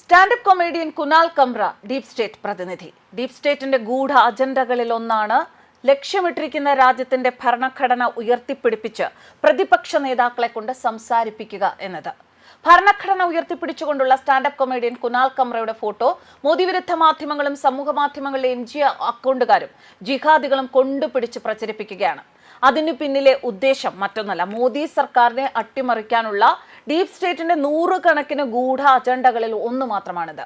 Standup comedian Kunal Kamra deep state പ്രതിനിധി. Deep സ്റ്റേറ്റിന്റെ ഗൂഢ അജണ്ടകളിൽ ഒന്നാണ് ലക്ഷ്യമിട്ടിരിക്കുന്ന രാജ്യത്തിന്റെ ഭരണഘടന ഉയർത്തിപ്പിടിപ്പിച്ച് പ്രതിപക്ഷ നേതാക്കളെ കൊണ്ട് സംസാരിപ്പിക്കുക എന്നത്. ഭരണഘടന ഉയർത്തിപ്പിടിച്ചുകൊണ്ടുള്ള സ്റ്റാൻഡപ്പ് കൊമേഡിയൻ കുനാൽ കംറയുടെ ഫോട്ടോ മോദി വിരുദ്ധ മാധ്യമങ്ങളും സമൂഹ മാധ്യമങ്ങളിലെ എൻ ജി അക്കൗണ്ടുകാരും ജിഹാദികളും കൊണ്ടുപിടിച്ച് പ്രചരിപ്പിക്കുകയാണ്. അതിനു പിന്നിലെ ഉദ്ദേശം മറ്റൊന്നല്ല. മോദി സർക്കാരിനെ അട്ടിമറിക്കാനുള്ള ഡീപ് സ്റ്റേറ്റിന്റെ നൂറുകണക്കിന് ഗൂഢ അജണ്ടകളിൽ ഒന്ന് മാത്രമാണിത്.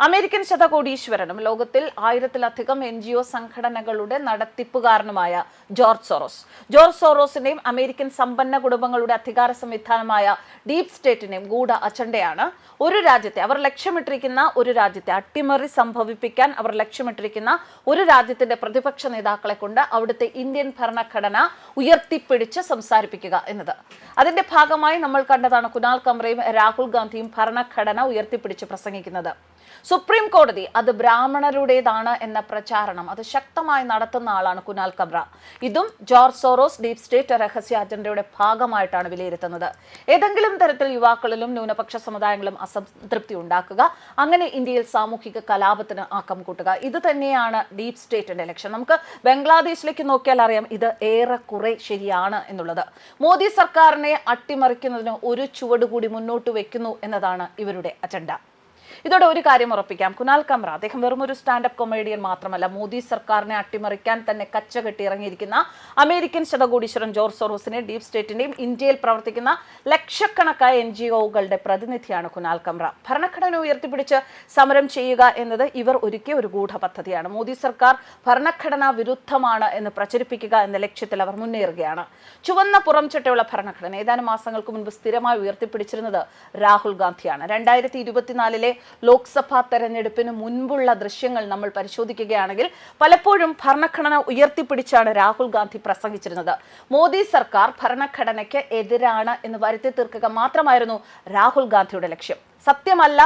അമേരിക്കൻ ശതകോടീശ്വരനും ലോകത്തിൽ ആയിരത്തിലധികം എൻ ജി ഒ സംഘടനകളുടെ നടത്തിപ്പുകാരനുമായ ജോർജ് സോറോസ്. ജോർജ് സോറോസിന്റെയും അമേരിക്കൻ സമ്പന്ന കുടുംബങ്ങളുടെ അധികാര സംവിധാനമായ ഡീപ് സ്റ്റേറ്റിന്റെയും ഗൂഢ അജണ്ടയാണ് ഒരു രാജ്യത്തെ അവർ ലക്ഷ്യമിട്ടിരിക്കുന്ന ഒരു രാജ്യത്തെ അട്ടിമറി സംഭവിപ്പിക്കാൻ അവർ ലക്ഷ്യമിട്ടിരിക്കുന്ന ഒരു രാജ്യത്തിന്റെ പ്രതിപക്ഷ നേതാക്കളെ കൊണ്ട് അവിടുത്തെ ഇന്ത്യൻ ഭരണഘടന ഉയർത്തിപ്പിടിച്ച് സംസാരിപ്പിക്കുക എന്നത്. അതിന്റെ ഭാഗമായി നമ്മൾ കണ്ടതാണ് കുനാൽ കമ്രയും രാഹുൽ ഗാന്ധിയും ഭരണഘടന ഉയർത്തിപ്പിടിച്ച് പ്രസംഗിക്കുന്നത്. സുപ്രീം കോടതി അത് ബ്രാഹ്മണരുടേതാണ് എന്ന പ്രചാരണം അത് ശക്തമായി നടത്തുന്ന ആളാണ് കുനാൽ കബ്ര ഇതും ജോർജ് സോറോസ് ഡീപ് സ്റ്റേറ്റ് രഹസ്യ അജണ്ടയുടെ ഭാഗമായിട്ടാണ് വിലയിരുത്തുന്നത്. ഏതെങ്കിലും തരത്തിൽ യുവാക്കളിലും ന്യൂനപക്ഷ സമുദായങ്ങളും അസംതൃപ്തി ഉണ്ടാക്കുക അങ്ങനെ ഇന്ത്യയിൽ സാമൂഹിക കലാപത്തിന് ആക്കം കൂട്ടുക. ഇത് തന്നെയാണ് ഡീപ് സ്റ്റേറ്റിന്റെ ലക്ഷ്യം. നമുക്ക് ബംഗ്ലാദേശിലേക്ക് നോക്കിയാൽ അറിയാം ഇത് ഏറെക്കുറെ ശരിയാണ് എന്നുള്ളത്. മോദി സർക്കാരിനെ അട്ടിമറിക്കുന്നതിന് ഒരു ചുവടുകൂടി മുന്നോട്ട് വെക്കുന്നു എന്നതാണ് ഇവരുടെ അജണ്ട. ഇതോടെ ഒരു കാര്യം ഉറപ്പിക്കാം. കുനാൽ കമ്ര അദ്ദേഹം വെറും ഒരു സ്റ്റാൻഡപ്പ് കൊമേഡിയൻ മാത്രമല്ല മോദി സർക്കാരിനെ അട്ടിമറിക്കാൻ തന്നെ കച്ച കെട്ടി ഇറങ്ങിയിരിക്കുന്ന അമേരിക്കൻ ശതകോടീശ്വരൻ ജോർജ് സോറോസിനെ ഡീപ് സ്റ്റേറ്റിന്റെയും ഇന്ത്യയിൽ പ്രവർത്തിക്കുന്ന ലക്ഷക്കണക്കായ എൻ ജി ഒകളുടെ പ്രതിനിധിയാണ് കുനാൽ കമ്ര ഭരണഘടന ഉയർത്തിപ്പിടിച്ച് സമരം ചെയ്യുക എന്നത് ഇവർ ഒരുക്കിയ ഒരു ഗൂഢ പദ്ധതിയാണ് മോദി സർക്കാർ ഭരണഘടനാ വിരുദ്ധമാണ് എന്ന് പ്രചരിപ്പിക്കുക എന്ന ലക്ഷ്യത്തിൽ അവർ മുന്നേറുകയാണ്. ചുവന്ന പുറംചട്ടയുള്ള ഭരണഘടന ഏതാനും മാസങ്ങൾക്ക് മുൻപ് സ്ഥിരമായി ഉയർത്തിപ്പിടിച്ചിരുന്നത് രാഹുൽ ഗാന്ധിയാണ്. രണ്ടായിരത്തി ഇരുപത്തിനാലിലെ ലോക്സഭാ തെരഞ്ഞെടുപ്പിന് മുൻപുള്ള ദൃശ്യങ്ങൾ നമ്മൾ പരിശോധിക്കുകയാണെങ്കിൽ പലപ്പോഴും ഭരണഘടന ഉയർത്തിപ്പിടിച്ചാണ് രാഹുൽ ഗാന്ധി പ്രസംഗിച്ചിരുന്നത്. മോദി സർക്കാർ ഭരണഘടനയ്ക്ക് എതിരാണ് എന്ന് വരുത്തി തീർക്കുക മാത്രമായിരുന്നു രാഹുൽ ഗാന്ധിയുടെ ലക്ഷ്യം. സത്യമല്ല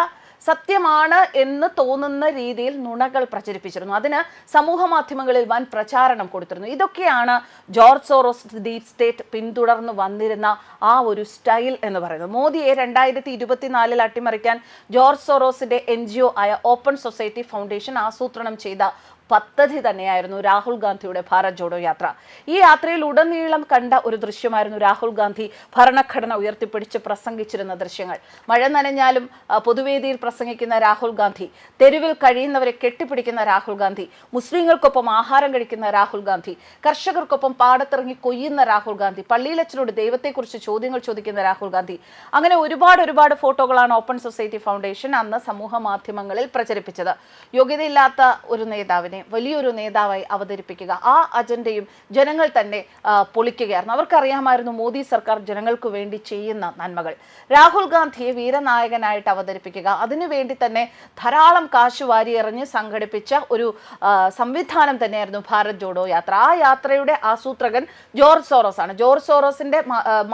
സത്യമാണ് എന്ന് തോന്നുന്ന രീതിയിൽ നുണകൾ പ്രചരിപ്പിച്ചിരുന്നു. അതിന് സമൂഹ മാധ്യമങ്ങളിൽ വൻ പ്രചാരണം കൊടുത്തിരുന്നു. ഇതൊക്കെയാണ് ജോർജ് സോറോസ് ഡീപ് സ്റ്റേറ്റ് പിന്തുടർന്ന് വന്നിരുന്ന ആ ഒരു സ്റ്റൈൽ എന്ന് പറയുന്നത്. മോദിയെ രണ്ടായിരത്തി ഇരുപത്തിനാലിൽ അട്ടിമറിക്കാൻ ജോർജ് സോറോസിന്റെ എൻ ജി ഒ ആയ ഓപ്പൺ സൊസൈറ്റി ഫൗണ്ടേഷൻ ആസൂത്രണം ചെയ്ത പദ്ധതി തന്നെയായിരുന്നു രാഹുൽ ഗാന്ധിയുടെ ഭാരത് ജോഡോ യാത്ര. ഈ യാത്രയിൽ ഉടനീളം കണ്ട ഒരു ദൃശ്യമായിരുന്നു രാഹുൽ ഗാന്ധി ഭരണഘടന ഉയർത്തിപ്പിടിച്ച് പ്രസംഗിച്ചിരുന്ന ദൃശ്യങ്ങൾ. മഴ നനഞ്ഞാലും പൊതുവേദിയിൽ പ്രസംഗിക്കുന്ന രാഹുൽ ഗാന്ധി തെരുവിൽ കഴിയുന്നവരെ കെട്ടിപ്പിടിക്കുന്ന രാഹുൽ ഗാന്ധി മുസ്ലിങ്ങൾക്കൊപ്പം ആഹാരം കഴിക്കുന്ന രാഹുൽ ഗാന്ധി കർഷകർക്കൊപ്പം പാടത്തിറങ്ങി കൊയ്യുന്ന രാഹുൽ ഗാന്ധി പള്ളിയിലച്ചനോട് ദൈവത്തെക്കുറിച്ച് ചോദ്യങ്ങൾ ചോദിക്കുന്ന രാഹുൽ ഗാന്ധി. അങ്ങനെ ഒരുപാട് ഒരുപാട് ഫോട്ടോകളാണ് ഓപ്പൺ സൊസൈറ്റി ഫൗണ്ടേഷൻ അന്ന് സമൂഹ മാധ്യമങ്ങളിൽ പ്രചരിപ്പിച്ചത്. യോഗ്യതയില്ലാത്ത ഒരു നേതാവിനെ വലിയൊരു നേതാവായി അവതരിപ്പിക്കുക ആ അജണ്ടയും ജനങ്ങൾ തന്നെ പൊളിക്കുകയായിരുന്നു. അവർക്കറിയാമായിരുന്നു മോദി സർക്കാർ ജനങ്ങൾക്ക് വേണ്ടി ചെയ്യുന്ന നന്മകൾ. രാഹുൽ ഗാന്ധിയെ വീരനായകനായിട്ട് അവതരിപ്പിക്കുക അതിനുവേണ്ടി തന്നെ ധാരാളം കാശ് വാരിയെറിഞ്ഞ് സംഘടിപ്പിച്ച ഒരു സംവിധാനം തന്നെയായിരുന്നു ഭാരത് ജോഡോ യാത്ര. ആ യാത്രയുടെ ആസൂത്രകൻ ജോർജ് സോറോസ് ആണ് ജോർജ് സോറോസിന്റെ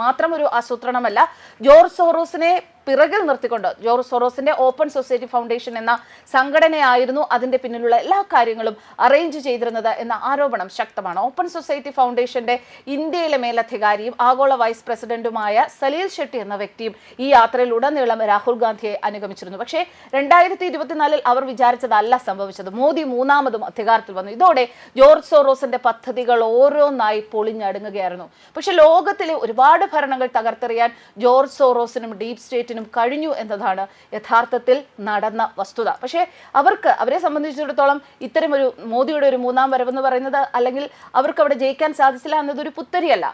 മാത്രം ഒരു ആസൂത്രണമല്ല ജോർജ് സോറോസിനെ പിറകിൽ നിർത്തിക്കൊണ്ട് ജോർജ് സൊറോസിന്റെ ഓപ്പൺ സൊസൈറ്റി ഫൗണ്ടേഷൻ എന്ന സംഘടനയായിരുന്നു അതിന്റെ പിന്നിലുള്ള എല്ലാ കാര്യങ്ങളും അറേഞ്ച് ചെയ്തിരുന്നത് എന്ന ആരോപണം ശക്തമാണ്. ഓപ്പൺ സൊസൈറ്റി ഫൗണ്ടേഷന്റെ ഇന്ത്യയിലെ മേലധികാരിയും ആഗോള വൈസ് പ്രസിഡന്റുമായ സലീൽ ഷെട്ടി എന്ന വ്യക്തിയും ഈ യാത്രയിൽ ഉടനീളം രാഹുൽ ഗാന്ധിയെ അനുഗമിച്ചിരുന്നു. പക്ഷേ രണ്ടായിരത്തി ഇരുപത്തിനാലിൽ അവർ വിചാരിച്ചതല്ല സംഭവിച്ചത്. മോദി മൂന്നാമതും അധികാരത്തിൽ വന്നു. ഇതോടെ ജോർജ് സോറോസിന്റെ പദ്ധതികൾ ഓരോന്നായി പൊളിഞ്ഞടുങ്ങുകയായിരുന്നു. പക്ഷെ ലോകത്തിലെ ഒരുപാട് ഭരണങ്ങൾ തകർത്തെറിയാൻ ജോർജ് സോറോസിനും ഡീപ് സ്റ്റേറ്റിനും കഴിഞ്ഞു എന്നതാണ് യഥാർത്ഥത്തിൽ നടന്ന വസ്തുത. പക്ഷേ അവർക്ക് അവരെ സംബന്ധിച്ചിടത്തോളം ഇത്തരം ഒരു മോദിയുടെ ഒരു മൂന്നാം വരവെന്ന് പറയുന്നത് അല്ലെങ്കിൽ അവർക്ക് അവിടെ ജയിക്കാൻ സാധിച്ചില്ല എന്നതൊരു പുത്തരിയല്ല.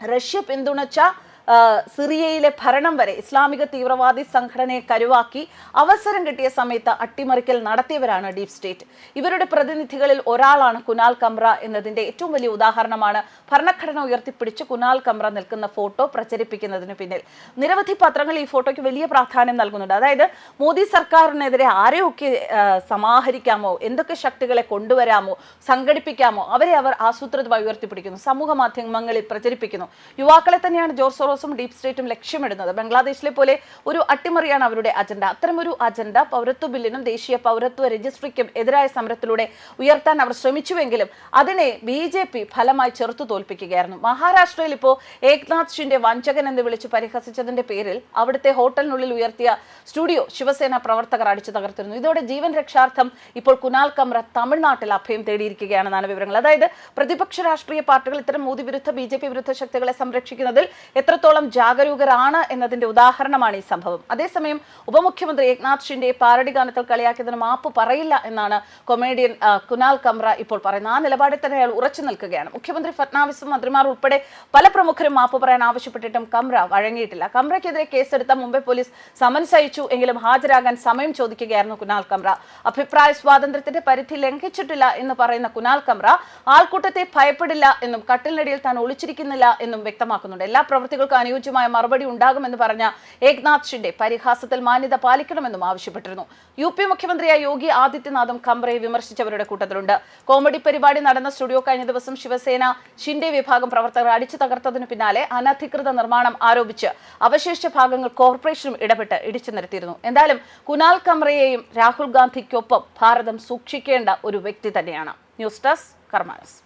റഷ്യ പിന്തുണച്ച സിറിയയിലെ ഭരണം വരെ ഇസ്ലാമിക തീവ്രവാദി സംഘടനയെ കരുവാക്കി അവസരം കിട്ടിയ സമയത്ത് അട്ടിമറിക്കൽ നടത്തിയവരാണ് ഡീപ് സ്റ്റേറ്റ്. ഇവരുടെ പ്രതിനിധികളിൽ ഒരാളാണ് കുനാൽ കമ്ര എന്നതിന്റെ ഏറ്റവും വലിയ ഉദാഹരണമാണ് ഭരണഘടന ഉയർത്തിപ്പിടിച്ച് കുനാൽ കമ്ര നിൽക്കുന്ന ഫോട്ടോ പ്രചരിപ്പിക്കുന്നതിന് പിന്നിൽ. നിരവധി പത്രങ്ങൾ ഈ ഫോട്ടോയ്ക്ക് വലിയ പ്രാധാന്യം നൽകുന്നുണ്ട്. അതായത് മോദി സർക്കാരിനെതിരെ ആരെയൊക്കെ സമാഹരിക്കാമോ എന്തൊക്കെ ശക്തികളെ കൊണ്ടുവരാമോ സംഘടിപ്പിക്കാമോ അവരെ അവർ ആസൂത്രിതമായി ഉയർത്തിപ്പിടിക്കുന്നു. സമൂഹ മാധ്യമങ്ങളിൽ പ്രചരിപ്പിക്കുന്നു. യുവാക്കളെ തന്നെയാണ് ജോർജ് സോറോസ് ഫിറോസും ഡീപ് സ്റ്റേറ്റും ലക്ഷ്യമിടുന്നത്. ബംഗ്ലാദേശിലെ പോലെ ഒരു അട്ടിമറിയാണ് അവരുടെ അജണ്ട അത്തരമൊരു അജണ്ട പൗരത്വ ബില്ലിനും ദേശീയ പൗരത്വ രജിസ്ട്രിക്കും എതിരായ സമരത്തിലൂടെ ഉയർത്താൻ അവർ ശ്രമിച്ചുവെങ്കിലും അതിനെ ബി ജെ പി ഫലമായി ചെറുത്തു തോൽപ്പിക്കുകയായിരുന്നു. മഹാരാഷ്ട്രയിൽ ഇപ്പോൾ ഏക്നാഥ് ഷിൻഡെ വഞ്ചകൻ എന്ന് വിളിച്ച് പരിഹസിച്ചതിന്റെ പേരിൽ അവിടുത്തെ ഹോട്ടലിനുള്ളിൽ ഉയർത്തിയ സ്റ്റുഡിയോ ശിവസേന പ്രവർത്തകർ അടിച്ചു തകർത്തിരുന്നു. ഇതോടെ ജീവൻ രക്ഷാർത്ഥം ഇപ്പോൾ കുനാൽ കമ്ര തമിഴ്നാട്ടിൽ അഭയം തേടിയിരിക്കുകയാണെന്നാണ് വിവരങ്ങൾ. അതായത് പ്രതിപക്ഷ രാഷ്ട്രീയ പാർട്ടികൾ ഇത്തരം മോദി വിരുദ്ധ ബി വിരുദ്ധ ശക്തികളെ സംരക്ഷിക്കുന്നതിൽ എത്രത്തോളം ജാഗരൂകരാണ് എന്നതിന്റെ ഉദാഹരണമാണ് ഈ സംഭവം. അതേസമയം ഉപമുഖ്യമന്ത്രി ഏക്നാഥ് ഷിൻഡെ പാരടി ഗാനത്തിൽ കളിയാക്കിയതിന് മാപ്പ് പറയില്ല എന്നാണ് കൊമേഡിയൻ കുനാൽ കംറ ഇപ്പോൾ പറയുന്നത്. ആ നിലപാടിൽ തന്നെ അയാൾ ഉറച്ചു നിൽക്കുകയാണ്. മുഖ്യമന്ത്രി ഫട്നാവിസും മന്ത്രിമാർ ഉൾപ്പെടെ പല പ്രമുഖരും മാപ്പ് പറയാൻ ആവശ്യപ്പെട്ടിട്ടും കമ്ര വഴങ്ങിയിട്ടില്ല. കമ്രയ്ക്കെതിരെ കേസെടുത്ത മുംബൈ പോലീസ് സമൻസ് അയച്ചു എങ്കിലും ഹാജരാകാൻ സമയം ചോദിക്കുകയായിരുന്നു കുനാൽ കംറ. അഭിപ്രായ സ്വാതന്ത്ര്യത്തിന്റെ പരിധി ലംഘിച്ചിട്ടില്ല എന്ന് പറയുന്ന കുനാൽ കംറ ആൾക്കൂട്ടത്തെ ഭയപ്പെടില്ല എന്നും കട്ടിലിനടിയിൽ താൻ ഒളിച്ചിരിക്കുന്നില്ല എന്നും വ്യക്തമാക്കുന്നുണ്ട്. എല്ലാ പ്രവൃത്തികൾക്കും അനുയോജ്യമായ മറുപടി ഉണ്ടാകുമെന്ന് പറഞ്ഞ ഏക്നാഥ് ഷിൻഡെ പരിഹാസത്തിൽ മാന്യത പാലിക്കണമെന്നും ആവശ്യപ്പെട്ടിരുന്നു. യു പി മുഖ്യമന്ത്രിയായ യോഗി ആദിത്യനാഥും കംറയെ വിമർശിച്ചവരുടെ കൂട്ടത്തിലുണ്ട്. കോമഡി പരിപാടി നടന്ന സ്റ്റുഡിയോ കഴിഞ്ഞ ദിവസം ശിവസേന ഷിൻഡെ വിഭാഗം പ്രവർത്തകർ അടിച്ചു തകർത്തതിനു പിന്നാലെ അനധികൃത നിർമ്മാണം ആരോപിച്ച് അവശേഷിച്ച ഭാഗങ്ങൾ കോർപ്പറേഷനും ഇടപെട്ട് ഇടിച്ചു നിരത്തിയിരുന്നു. എന്തായാലും കുനാൽ കംറയെയും രാഹുൽ ഗാന്ധിക്കൊപ്പം ഭാരതം സൂക്ഷിക്കേണ്ട ഒരു വ്യക്തി തന്നെയാണ്. News desk കർമാനസ്.